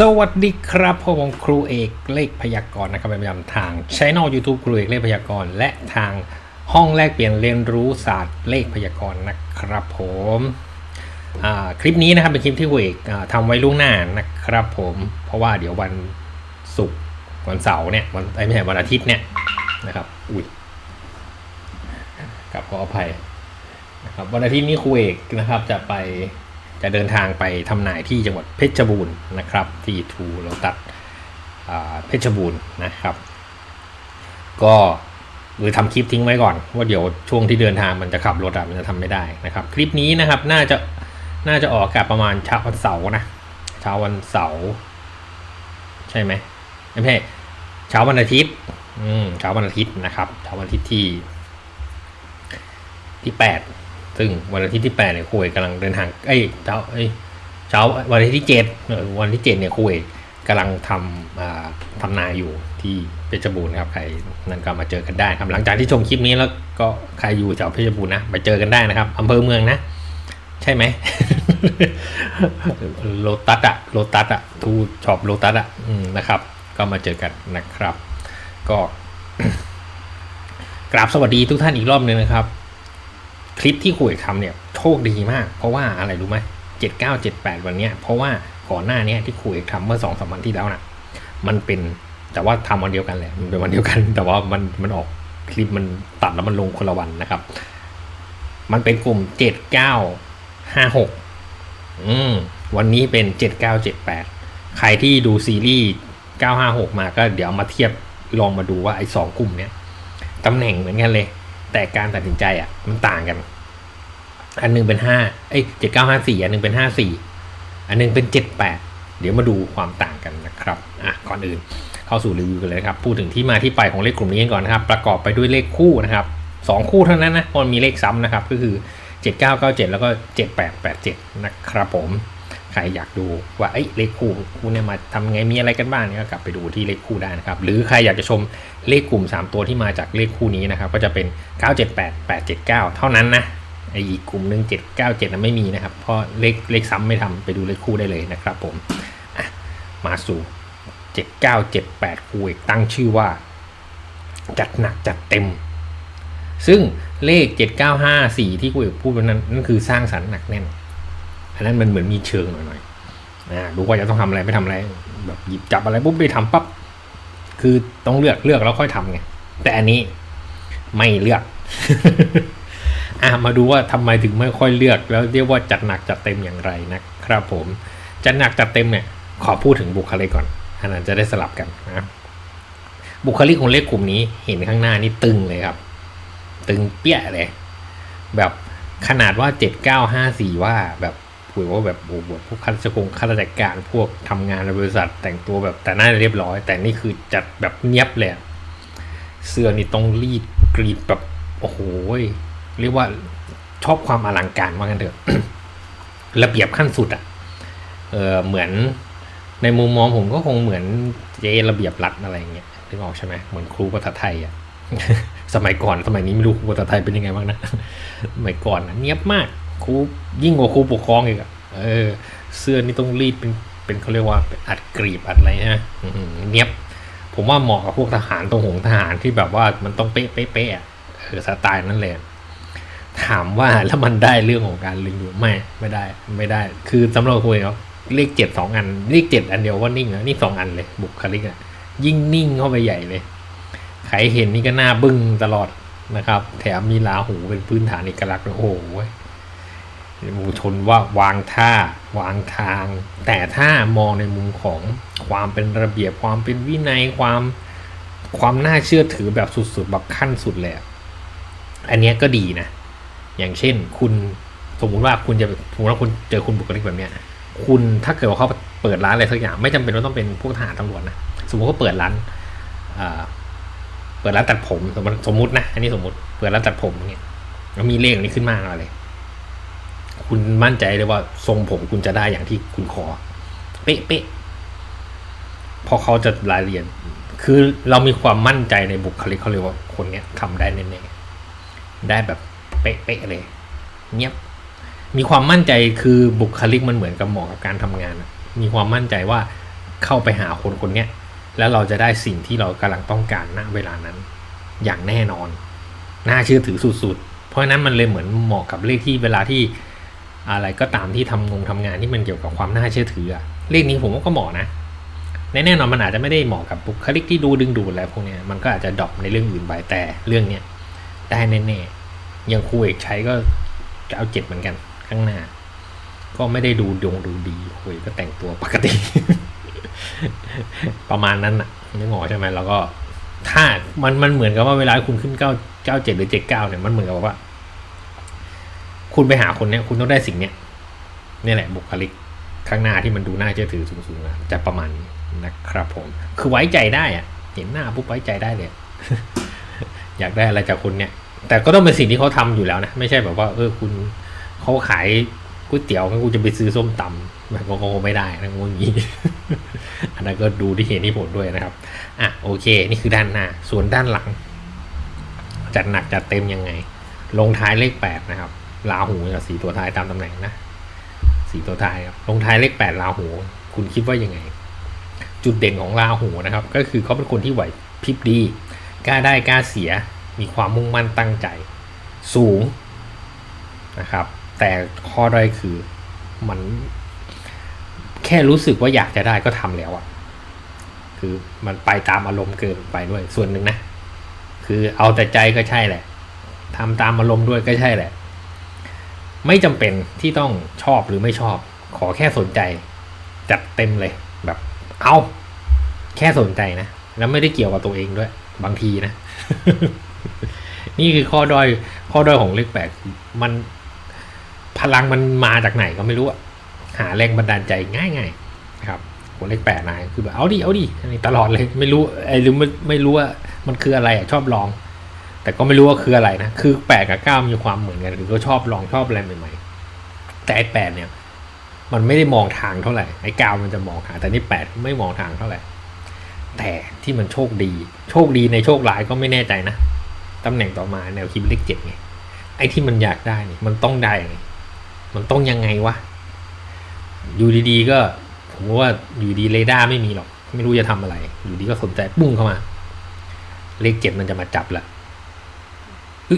สวัสดีครับผมครูเอกเลขพยากรณ์นะครับเป็นประจำทางช่อง YouTube ครูเอกเลขพยากรณ์และทางห้องแลกเปลี่ยนเรียนรู้ศาสตร์เลขพยากรณ์นะครับผมคลิปนี้นะครับเป็นคลิปที่ครูเอกอทำไว้ล่วงหน้านะครับผมเพราะว่าเดี๋ยววันศุกร์วันเสาร์เนี่ยวันเอ้ไม่ใช่วันอาทิตย์เนี่ยนะครับอุ้ยกับขออภัยนะครับวันอาทิตย์นี้ครูเอกนะครับจะไป จะเดินทางไปทำนายที่จังหวัดเพชรบูรณ์นะครับ ที่ทูโรตัสเพชรบูรณ์นะครับ ก็หรือทำคลิปทิ้งไว้ก่อน ว่าเดี๋ยวช่วงที่เดินทางมันจะขับรถอะมันจะทำไม่ได้นะครับ คลิปนี้นะครับน่าจะน่าจะออกอากาศประมาณเช้าวันเสาร์นะเช้าวันเสาร์ใช่ไหมไม่ใช่เช้าวันอาทิตย์อืมเช้าวันอาทิตย์นะครับเช้าวันอาทิตย์ที่ที่8 ซึ่งวันอาทิตย์ที่8เนี่ยคุยกำลังเดินทางเอ้ยเช้าเอ้ยเช้าวันอาทิตย์ที่7วันที่7เนี่ยคุยกำลังทำทำนาอยู่ที่เพชรบูรณ์ครับใครนั่นก็มาเจอกันได้ครับหลังจากที่ชมคลิปนี้แล้วก็ใครอยู่แถวเพชรบูรณ์นะไปเจอกันได้นะครับอำเภอเมืองนะใช่ไหมโลตัสอะโลตัสอะทูช็อปโลตัสอะนะครับ ก็มาเจอกันนะครับ ก็กราบสวัสดีทุกท่านอีกรอบหนึงนะครับ คลิปที่คุยทำเนี่ยโชคดีมาก เพราะว่าอะไรรู้ไหมเจ็ดเก้าเจ็ดแปดวันเนี้ยเพราะว่าก่อนหน้านี้ที่คุยทำเมื่อสองสามวันที่แล้วน่ะ มันเป็นแต่ว่าทำวันเดียวกันแหละมันเป็นวันเดียวกัน แต่ว่ามันมันออกคลิปมันตัดแล้วมันลงคนละวันนะครับ มันเป็นกลุ่มเจ็ดเก้าห้าหกอืมวันนี้เป็นเจ็ดเก้าเจ็ดแปดใครที่ดูซีรีส์เก้าห้าหกมาก็เดี๋ยวมาเทียบลองมาดูว่าไอ้สองกลุ่มเนี้ยตำแหน่งเหมือนกันเลย แต่การตัดสินใจอะมันต่างกัน อันหนึงเป็นห้าเอ้ยเจ็ดเก้าห้าสี่อันหนึงเป็นห้าสี่อันหนึงเป็นเจ็ดแปดเดี๋ยวมาดูความต่างกันนะครับอะก่อนอื่นเข้าสู่รีวิวกันเลยครับ พูดถึงที่มาที่ไปของเลขกลุ่มนี้กันก่อนนะครับ ประกอบไปด้วยเลขคู่นะครับสองคู่เท่านั้นนะมันมีเลขซ้ำนะครับ ก็คือ7997แล้วก็7887นะครับผมใครอยากดูว่าเอ้ยเลขคู่คู่เนี่ยมาทำไงมีอะไรกันบ้างเนี่ยก็กลับไปดูที่เลขคู่ได้นะครับ หรือใครอยากจะชมเลขกลุ่ม 3 ตัวที่มาจากเลขคู่นี้นะครับ ก็จะเป็น 978 879 เท่านั้นนะ ไออีกกลุ่มหนึ่ง797นะไม่มีนะครับ เพราะเลขเลขซ้ำไม่ทำไปดูเลขคู่ได้เลยนะครับผมอะมาสู่7978คู่อีกตั้งชื่อว่า จัดหนักจัดเต็ม ซึ่งเลข 7954 ที่กูเอกพูดวันนั้นนั่นคือสร้างสรรค์หนักแน่น อันนั้นมันเหมือนมีเชิงหน่อยๆอ่ารู้ว่าจะต้องทำอะไรไม่ทำอะไรแบบหยิบจับอะไรปุ๊บไปทำปั๊บคือต้องเลือกเลือกแล้วค่อยทำไงแต่อันนี้ไม่เลือก อะมาดูว่าทำไมถึงไม่ค่อยเลือก แล้วเรียกว่าจัดหนักจัดเต็มอย่างไรนะครับผมจัดหนักจัดเต็มเนี่ยขอพูดถึงบุคลิกก่อนอันนั้นจะได้สลับกันนะบุคลิกของเลขกลุ่มนี้เห็นข้างหน้านี่ตึงเลยครับ ตึงเปี้ยเลย แบบขนาดว่าเจ็ดเก้าห้าสี่ว่าแบบพูดว่าแบบโอ้โหพวกข้าราชการข้าราชการพวกทำงานในบริษัทแต่งตัวแบบแต่น่าเรียบร้อย แต่นี่คือจัดแบบเนียบเลยเสื้อนี่ต้องรีดกรีดแบบโอ้โห เรียกว่าชอบความอลังการว่ากันเถอะระเบียบขั้นสุดอะเออเหมือนในมุมมองผมก็คงเหมือนเจระเบียบรัฐอะไรอย่างเงี้ยนึกออกใช่ไหมเหมือนครูภาษาไทยอะสมัยก่อนสมัยนี้ไม่รู้ครูภาษาไทยเป็นยังไงบ้างนะสมัยก่อนนะเนียบมากครูยิ่งกว่าครูปกครองอีกอะเออ เสื้อนี่ต้องรีดเป็นเป็นเขาเรียกว่าอัดกรีบอัดอะไรนะเนียบผมว่าเหมาะกับพวกทหารตรงหงทหารที่แบบว่ามันต้องเป๊ะเป๊ะเป๊ะอะเออสไตล์นั่นเลย ถามว่าแล้วมันได้เรื่องของการลึงดูไม่ไม่ได้ไม่ได้ คือสำหรับคุยเขาเลขเจ็ดสองอัน เลขเจ็ดอันเดียวว่านิ่งนะนี่สองอันเลยบุคลิกอะยิ่งนิ่งเข้าไปใหญ่เลยใครเห็นนี่ก็หน้าบึ้งตลอดนะครับ แถมมีลาหูเป็นพื้นฐานเอกลักษณ์ด้วยโอ้โหมูชนว่าวางท่าวางทาง แต่ถ้ามองในมุมของความเป็นระเบียบความเป็นวินัยความความน่าเชื่อถือแบบสุดๆแบบขั้นสุดเลยอะอันเนี้ยก็ดีนะ อย่างเช่น คุณสมมุติว่าคุณจะสมมติว่าคุณเจอคุณบุคลิกแบบเนี้ยคุณถ้าเกิดว่าเขาเปิดร้านอะไรสักอย่างไม่จำเป็นว่าต้องเป็นพวกทหารตำรวจนะสมมติเขาเปิดร้านเปิดร้านตัดผมสมมติสมมตินะอันนี้สมมติเปิดร้านตัดผมเนี่ยแล้วมีเลขนี้ขึ้นมาอะไรคุณมั่นใจเลยว่าทรงผมคุณจะได้อย่างที่คุณขอ เป๊ะเป๊ะพราะเขาจะรายละเอียดคือเรามีความมั่นใจในบุคลิกเขาเลยว่าคนเนี้ยทำได้แน่ๆได้แบบ เป๊ะเป๊ะเลย เงียบ มีความมั่นใจคือบุคลิกมันเหมือนกับเหมาะกับการทำงาน มีความมั่นใจว่าเข้าไปหาคนคนเนี้ยแล้วเราจะได้สิ่งที่เรากำลังต้องการณเวลานั้น อย่างแน่นอน น่าเชื่อถือสุดๆ เพราะฉะนั้นมันเลยเหมือนเหมาะกับเลขที่เวลาที่อะไรก็ตามที่ทำงงทำงานที่มันเกี่ยวกับความน่าเชื่อถืออะเลขนี้ผมว่าก็เหมาะนะแน่นอนมันอาจจะไม่ได้เหมาะกับบุคลิกที่ดูดึงดูดอะไรพวกนี้มันก็อาจจะดรอปในเรื่องอื่นไปแต่เรื่องเนี้ยได้แน่ๆ อย่างครูเอกใช้ก็จะเอาเจ็ดเหมือนกัน ข้างหน้า ก็ไม่ได้ดูดวงดูดีคุยก็แต่งตัวปกติ ประมาณนั้นน่ะนึกออกใช่ไหมแล้วก็ถ้ามันมันเหมือนกับว่าเวลาคุณขึ้นเก้าเก้าเจ็ดหรือเจ็ดเก้าเนี่ยมันเหมือนกับว่า คุณไปหาคนเนี้ย คุณต้องได้สิ่งเนี้ยนี่แหละบุคลิกข้างหน้าที่มันดูน่าเชื่อถือสูงๆอะจะประมาณนี้นะครับผม คือไว้ใจได้อะเห็นหน้าปุ๊บไว้ใจได้เลย อยากได้อะไรจากคุณเนี่ย แต่ก็ต้องเป็นสิ่งที่เขาทำอยู่แล้วนะ ไม่ใช่แบบว่า เออคุณเขาขายก๋วยเตี๋ยวงั้นกูจะไปซื้อส้มตำมันก็คงไม่ได้นะงงงี้ อันนั้นก็ดูที่เห็นที่ผลด้วยนะครับ อะโอเค นี่คือด้านหน้า ส่วนด้านหลัง จัดหนักจัดเต็มยังไง ลงท้ายเลขแปดนะครับลาหูกับสีตัวท้ายตามตำแหน่งนะสีตัวท้ายครับลงท้ายเลขแปดลาหู คุณคิดว่ายังไง จุดเด่นของลาหูนะครับ ก็คือเขาเป็นคนที่ไหวพริบดีกล้าได้กล้าเสีย มีความมุ่งมั่นตั้งใจสูงนะครับ แต่ข้อด้อยคือมันแค่รู้สึกว่าอยากจะได้ก็ทำแล้วอะคือมันไปตามอารมณ์เกินไปด้วยส่วนหนึ่งนะ คือเอาแต่ใจก็ใช่แหละทำตามอารมณ์ด้วยก็ใช่แหละ ไม่จำเป็นที่ต้องชอบหรือไม่ชอบ ขอแค่สนใจ จัดเต็มเลยแบบเอา แค่สนใจนะ แล้วไม่ได้เกี่ยวกับตัวเองด้วย บางทีนะ นี่คือข้อด้อยข้อด้อยของเลขแปดมันพลังมันมาจากไหนก็ไม่รู้อะหาแรงบันดาลใจง่ายๆนะครับคนเลขแปดนายคือแบบเอาดิเอาดิอันนี้ตลอดเลยไม่รู้ไอ้หรือไม่ไม่รู้ว่ามันคืออะไรอะชอบลอง แต่ก็ไม่รู้ว่าคืออะไรนะคือแปดกับเก้ามีความเหมือนกันหรือก็ชอบลองชอบอะไรใหม่ๆแต่ไอ้แปดเนี่ย มันไม่ได้มองทางเท่าไหร่ไอ้เก้ามันจะมองทาแต่นี่แปดไม่มองทางเท่าไหร่แต่ที่มันโชคดี โชคดีในโชคร้ายก็ไม่แน่ใจนะ ตำแหน่งต่อมาแนวคิดเลขเจ็ดไงไอ้ที่มันอยากได้นี่มันต้องได้ไงมันต้องยังไงวะอยู่ดีๆก็ผมว่าอยู่ดีเรดาร์ไม่มีหรอก ไม่รู้จะทำอะไร อยู่ดีก็สนใจปุ้งเข้ามา เลขเจ็ดมันจะมาจับละอึ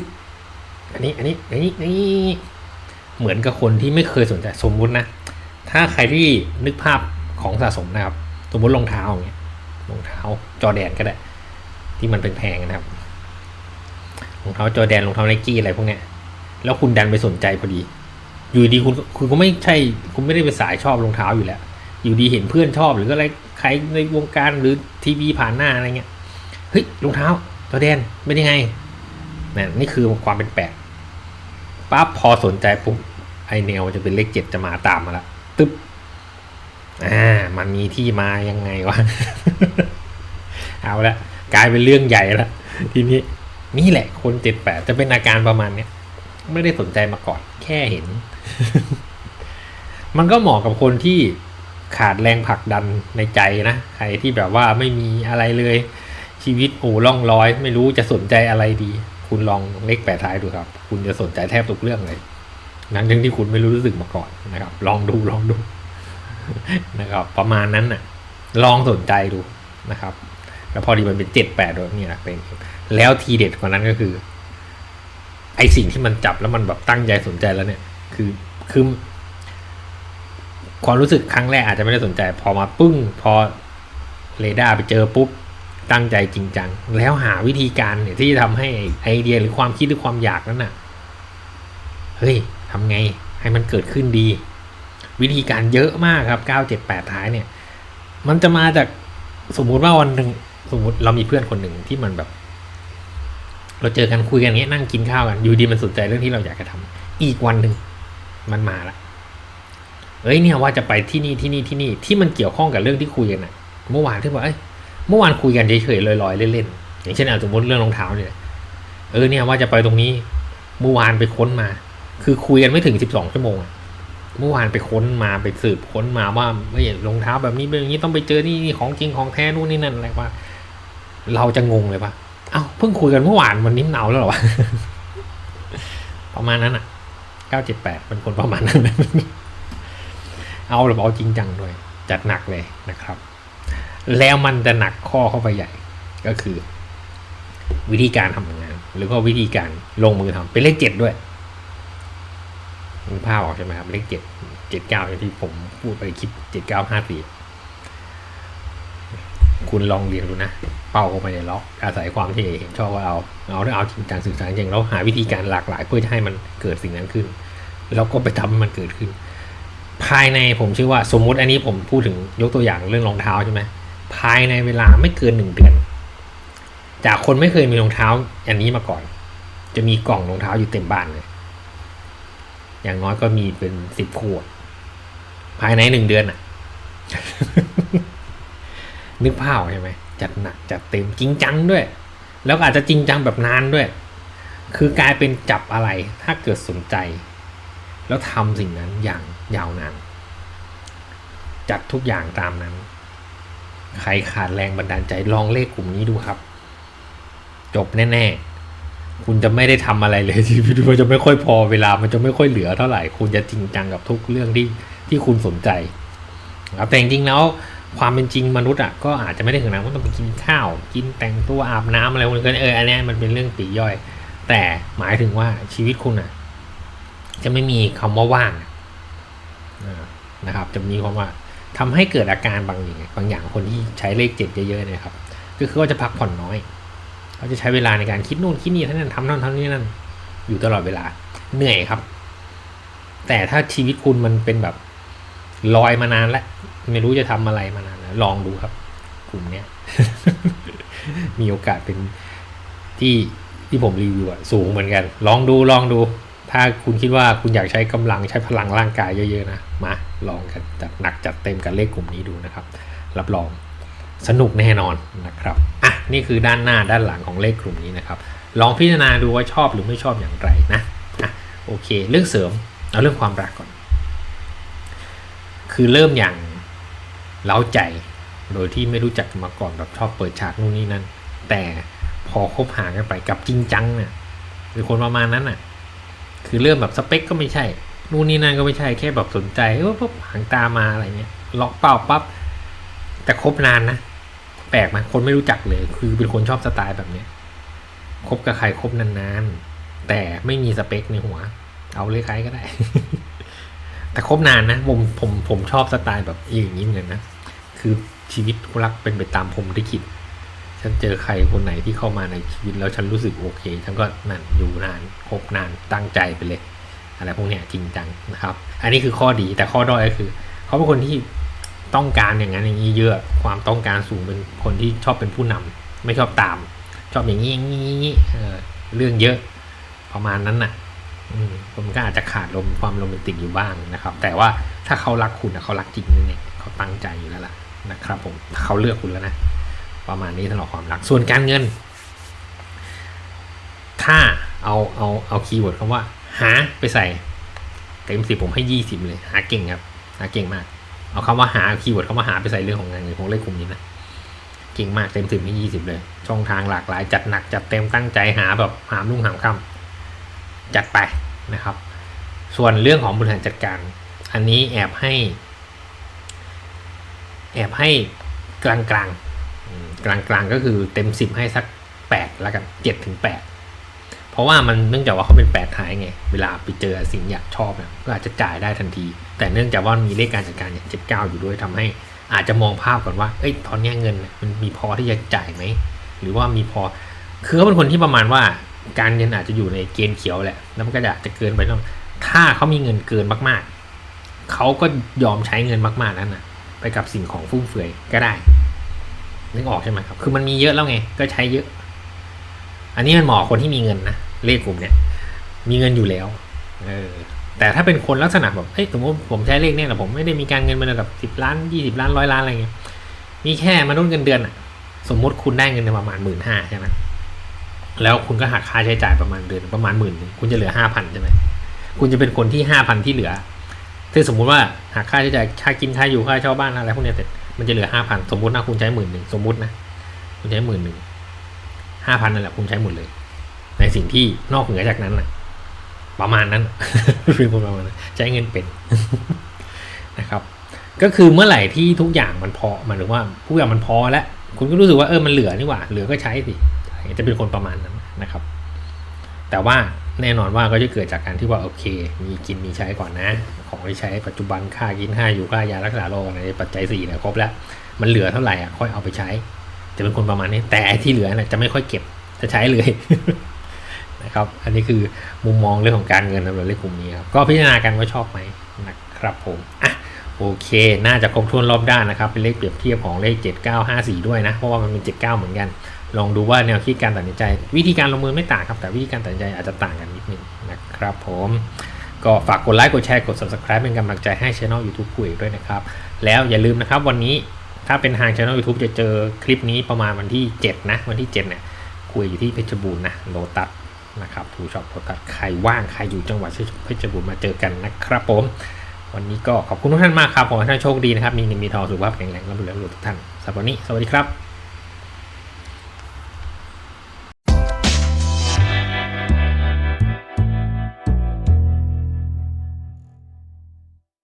อันนี้ อันนี้ อันนี้นี่เหมือนกับคนที่ไม่เคยสนใจสมมุตินะ ถ้าใครที่นึกภาพของสะสมนะครับ สมมติรองเท้าอย่างเงี้ยรองเท้าจอแดนก็ได้ ที่มันเป็นแพงๆนะครับ รองเท้าจอแดนรองเท้าไนกี้อะไรพวกเนี้ยแล้วคุณดันไปสนใจพอดี อยู่ดีคุณคุณก็ไม่ใช่คุณไม่ได้เป็นสายชอบรองเท้าอยู่แล้ว อยู่ดีเห็นเพื่อนชอบหรืออะไรใครในวงการหรือทีวีผ่านหน้าอะไรเงี้ยเฮ้ยรองเท้าจอแดนเป็นยังไงนี่นี่คือความเป็นแปดปั๊บพอสนใจปุ๊บไอแนวจะเป็นเลขเจ็ดจะมาตามมาละตึ๊บอ่ามันมีที่มายังไงวะ เอาละกลายเป็นเรื่องใหญ่ละทีนี้ นี่แหละคนเจ็ดแปดจะเป็นอาการประมาณเนี้ยไม่ได้สนใจมาก่อน แค่เห็น มันก็เหมาะกับคนที่ขาดแรงผลักดันในใจนะใครที่แบบว่าไม่มีอะไรเลย ชีวิตโอ้ล่องลอย ไม่รู้จะสนใจอะไรดี คุณลองเลขแปดท้ายดูครับ คุณจะสนใจแทบทุกเรื่องเลยนั่นทั้งที่คุณไม่รู้รู้สึกมาก่อนนะครับ ลองดูลองดูนะครับ ประมาณนั้นน่ะ ลองสนใจดูนะครับ แล้วพอดีมันเป็นเจ็ดแปดด้วยนี่แหละเป็น แล้วทีเด็ดกว่านั้นก็คือ ไอสิ่งที่มันจับแล้วมันแบบตั้งใจสนใจแล้วเนี่ย คือคือความรู้สึกครั้งแรกอาจจะไม่ได้สนใจ พอมาปึ้ง พอเรดาร์ไปเจอปุ๊บ ตั้งใจจริงจัง แล้วหาวิธีการเนี่ยที่จะทำให้ไอเดียหรือความคิดหรือความอยากนั้นน่ะ เฮ้ยทำไงให้มันเกิดขึ้นดี วิธีการเยอะมากครับ9 7 8ท้ายเนี่ย มันจะมาจากสมมุติว่าวันหนึ่งสมมติเรามีเพื่อนคนหนึ่งที่มันแบบ เราเจอกันคุยกันเงี้ยนั่งกินข้าวกันอยู่ดีมันสนใจเรื่องที่เราอยากจะทำอีกวันหนึ่งมันมาละเอ้ยเนี่ยว่าจะไปที่นี่ที่นี่ที่นี่ที่มันเกี่ยวข้องกับเรื่องที่คุยกันอะเมื่อวานที่บอกเอ้ยเมื่อวานคุยกันเฉยๆลอยๆเล่นๆอย่างเช่นอะสมมติเรื่องรองเท้าเนี่ยเออเนี่ยว่าจะไปตรงนี้ เมื่อวานไปค้นมา คือคุยกันไม่ถึงสิบสองชั่วโมงเมื่อวานไปค้นมาไปสืบค้นมาว่าไม่รองเท้าแบบนี้เป็นอย่างนี้ต้องไปเจอนี่นี่ของจริงของแท้นู่นนี่นั่นอะไรว่า เราจะงงเลยปะ เอ้าเพิ่งคุยกันเมื่อวานวันนี้หนาแล้วหรอวะประมาณนั้นอะเก้าเจ็ดแปดเป็นคนประมาณนั้น เอาหรือเอาจริงจังด้วย จัดหนักเลยนะครับ แล้วมันจะหนักข้อเข้าไปใหญ่ก็คือ วิธีการทำงาน หรือก็วิธีการลงมือทำเป็นเลขเจ็ดด้วยมีภาพออกใช่ไหมครับ เลขเจ็ดเจ็ดเก้าที่ผมพูดไปคลิปเจ็ดเก้าห้าสี่คุณลองเรียนดูนะ เป้าเข้าไปในล็อกอาศัยความที่เห็นชอบว่าเอาเอาเอาจริงจังสื่อสารจริงแล้วหาวิธีการหลากหลายเพื่อจะให้มันเกิดสิ่งนั้นขึ้น แล้วก็ไปทำให้มันเกิดขึ้น ภายในผมเชื่อว่าสมมุติอันนี้ผมพูดถึงยกตัวอย่างเรื่องรองเท้าใช่ไหมภายในเวลาไม่เกินหนึ่งเดือน จากคนไม่เคยมีรองเท้าอันนี้มาก่อน จะมีกล่องรองเท้าอยู่เต็มบ้านเลย อย่างน้อยก็มีเป็นสิบขวดภายในหนึ่งเดือนอะ นึกภาพใช่ไหม จัดหนักจัดเต็มจริงจังด้วย แล้วอาจจะจริงจังแบบนานด้วย คือกลายเป็นจับอะไรถ้าเกิดสนใจ แล้วทำสิ่งนั้นอย่างยาวนานจัดทุกอย่างตามนั้น ใครขาดแรงบันดาลใจลองเลขกลุ่มนี้ดูครับ จบแน่ ๆ คุณจะไม่ได้ทำอะไรเลยชีวิตมันจะไม่ค่อยพอเวลามันจะไม่ค่อยเหลือเท่าไหร่ คุณจะจริงจังกับทุกเรื่องที่ที่คุณสนใจครับแต่จริงๆแล้ว ความเป็นจริงมนุษย์อะก็อาจจะไม่ได้ถึงนั้นว่าต้องไปกินข้าว กินแต่งตัวอาบน้ำอะไรพวกนี้ก็เอออันนี้มันเป็นเรื่องปีย่อย แต่หมายถึงว่าชีวิตคุณอะ จะไม่มีคำว่าว่างนะครับ จะมีความว่าทำให้เกิดอาการบางอย่างบางอย่างคนที่ใช้เลขเจ็ดเยอะๆนะครับ ก็คือว่าจะพักผ่อนน้อยเขาจะใช้เวลาในการคิดนู่นคิดนี่ท่านั้นทำนั่นทำนี่นั่นอยู่ตลอดเวลาเหนื่อยครับ แต่ถ้าชีวิตคุณมันเป็นแบบ ลอยมานานแล้ว ไม่รู้จะทำอะไรมานานแล้วลองดูครับ กลุ่มเนี้ย มีโอกาสเป็นที่ที่ผมรีวิวอะสูงเหมือนกัน ลองดูลองดู ถ้าคุณคิดว่าคุณอยากใช้กำลังใช้พลังร่างกายเยอะๆนะมาลองกันจัดหนักจัดเต็มกับเลขกลุ่มนี้ดูนะครับ รับรองสนุกแน่นอนนะครับอะนี่คือด้านหน้าด้านหลังของเลขกลุ่มนี้นะครับ ลองพิจารณาดูว่าชอบหรือไม่ชอบอย่างไรนะอะโอเค เรื่องเสริมเอาเรื่องความรักก่อน คือเริ่มอย่างเล้าใจ โดยที่ไม่รู้จักกันมาก่อนแบบชอบเปิดฉากนู่นนี่นั่น แต่พอคบหากันไปกับจริงจังเนี่ยคือคนประมาณนั้นน่ะ คือเริ่มแบบสเปคก็ไม่ใช่ นู่นนี่นั่นก็ไม่ใช่แค่แบบสนใจเออปุ๊บหางตามาอะไรเงี้ยล็อกเป้าปั๊บแต่คบนานนะแปลกไหมคนไม่รู้จักเลย คือเป็นคนชอบสไตล์แบบเนี้ยคบกับใครคบนานๆแต่ไม่มีสเปคในหัว เอาเลยใครก็ได้ แต่คบนานนะผมผมผมชอบสไตล์แบบอย่างนี้เหมือนนะ คือชีวิตรักเป็นไปตามผมที่คิด ฉันเจอใครคนไหนที่เข้ามาในชีวิตแล้วฉันรู้สึกโอเค ฉันก็นั่นอยู่นานคบนานตั้งใจไปเลย อะไรพวกเนี้ยจริงจังนะครับ อันนี้คือข้อดีแต่ข้อด้อยก็คือ เขาเป็นคนที่ต้องการอย่างนั้นอย่างนี้เยอะความต้องการสูงเป็นคนที่ชอบเป็นผู้นำไม่ชอบตาม ชอบอย่างนี้อย่างนี้อย่างนี้เรื่องเยอะประมาณนั้นน่ะ มมันก็อาจจะขาดลมความโรแมนติกอยู่บ้างนะครับ แต่ว่าถ้าเขารักคุณนะเขารักจริงแน่ๆเขาตั้งใจอยู่แล้วล่ะนะครับผมเขาเลือกคุณแล้วนะ ประมาณนี้สำหรับความรัก ส่วนการเงิน ถ้าเอาเอาเอาคีย์เวิร์ดคำว่า หาไปใส่เต็มสิบผมให้ยี่สิบเลย หาเก่งครับ หาเก่งมาก เอาคำว่าหาคีย์เวิร์ดคำว่าหาไปใส่เรื่องของงานเงินของเลขกลุ่มนี้นะเก่งมากเต็มสิบให้ยี่สิบเลย ช่องทางหลากหลายจัดหนักจัดเต็มตั้งใจหาแบบหามลุ่งหามค่ำ จัดไปนะครับ ส่วนเรื่องของบริหารจัดการ อันนี้แอบให้ แอบให้กลางกลางกลางกลางก็คือเต็มสิบให้สักแปดแล้วกันเจ็ดถึงแปดเพราะว่ามันเนื่องจากว่าเขาเป็นแปดท้ายไง เวลาไปเจอสิ่งอยากชอบเนี่ยก็อาจจะจ่ายได้ทันที แต่เนื่องจากว่ามีเลขการจัดการอย่างเจ็ดเก้าอยู่ด้วยทำให้อาจจะมองภาพก่อนว่า เอ้ย ตอนนี้เงินมันมีพอที่จะจ่ายไหม หรือว่ามีพอ คือเขาเป็นคนที่ประมาณว่า การเงินอาจจะอยู่ในเกณฑ์เขียวแหละ แล้วมันก็อาจจะเกินไปต้องถ้าเขามีเงินเกินมากๆ เขาก็ยอมใช้เงินมากๆนั้นนะไปกับสิ่งของฟุ่มเฟือยก็ได้ นึกออกใช่ไหมครับ คือมันมีเยอะแล้วไง ก็ใช้เยอะ อันนี้มันเหมาะคนที่มีเงินนะ เลขกลุ่มเนี่ย มีเงินอยู่แล้ว เออ แต่ถ้าเป็นคนลักษณะแบบ เฮ้ย สมมติผมใช้เลขเนี่ยแต่ผมไม่ได้มีการเงินมาแบบสิบล้านยี่สิบล้านร้อยล้านอะไรเงี้ย มีแค่มนุษย์เงินเดือนอะสมมติคุณได้เงินเดือนประมาณหมื่นห้าใช่ไหม แล้วคุณก็หักค่าใช้จ่ายประมาณเดือนประมาณหมื่นคุณจะเหลือห้าพันใช่ไหมคุณจะเป็นคนที่ห้าพันที่เหลือถ้าสมมุติว่าหักค่าใช้จ่ายค่ากินค่าอยู่ค่าเช่าบ้านอะไรพวกนี้เสร็จมันจะเหลือห้าพันสมมตินะคุณใช้หมื่นหนึ่งสมมตินะคุณใช้หมื่นหนึ่งห้าพันนั่นแหละคุณใช้หมดเลย ในสิ่งที่นอกเหนือจากนั้นนะประมาณนั้นเป็นคนประมาณนั้นใช้เงินเป็นนะครับ ก็คือเมื่อไหร่ที่ทุกอย่างมันพอหมายถึงว่าทุกอย่างมันพอแล้วคุณก็รู้สึกว่าเออมันเหลือนี่หว่าเหลือก็ใช้สิ จะเป็นคนประมาณนั้นนะครับ แต่ว่าแน่นอนว่าก็จะเกิดจากการที่ว่าโอเค มีกินมีใช้ก่อนนะ ของที่ใช้ปัจจุบันค่ากินค่าอยู่ค่ายารักษาโรคอะไรปัจจัยสี่เนี่ยครบแล้วมันเหลือเท่าไหร่อะค่อยเอาไปใช้ จะเป็นคนประมาณนี้ แต่ที่เหลือเนี่ยจะไม่ค่อยเก็บจะใช้เลยนะครับ อันนี้คือมุมมองเรื่องของการเงินสำหรับเลขกลุ่มนี้ครับก็พิจารณากันว่าชอบไหมนะครับผมอะโอเค น่าจะครบถ้วนรอบด้านนะครับ เป็นเลขเปรียบเทียบของเลข 7954 ด้วยนะ เพราะว่ามันเป็น 79 เหมือนกัน ลองดูว่าแนวคิดการตัดสินใจ วิธีการลงมือไม่ต่างครับ แต่วิธีการตัดสินใจอาจจะต่างกันนิดนึงนะครับผมก็ฝากกดไลค์กดแชร์กด subscribe เป็นกำลังใจให้ channel YouTube คุยด้วยนะครับ แล้วอย่าลืมนะครับวันนี้ถ้าเป็นทาง channel YouTube จะเจอคลิปนี้ประมาณวันที่ 7 นะ วันที่ 7 เนี่ยคุยอยู่ที่เพชรบูรณ์นะโลตัสนะครับทูช็อปโลตัสใครว่างใครอยู่จังหวัดเพชรบูรณ์มาเจอกันนะครับผม วันนี้ก็ขอบคุณทุกท่านมากครับขอให้ท่านโชคดีนะครับมีเงินมีทองสุขภาพแข็งแรงร่ำรวยร่ำรวยทุกท่านสำหรับวันนี้สวัสดีครับ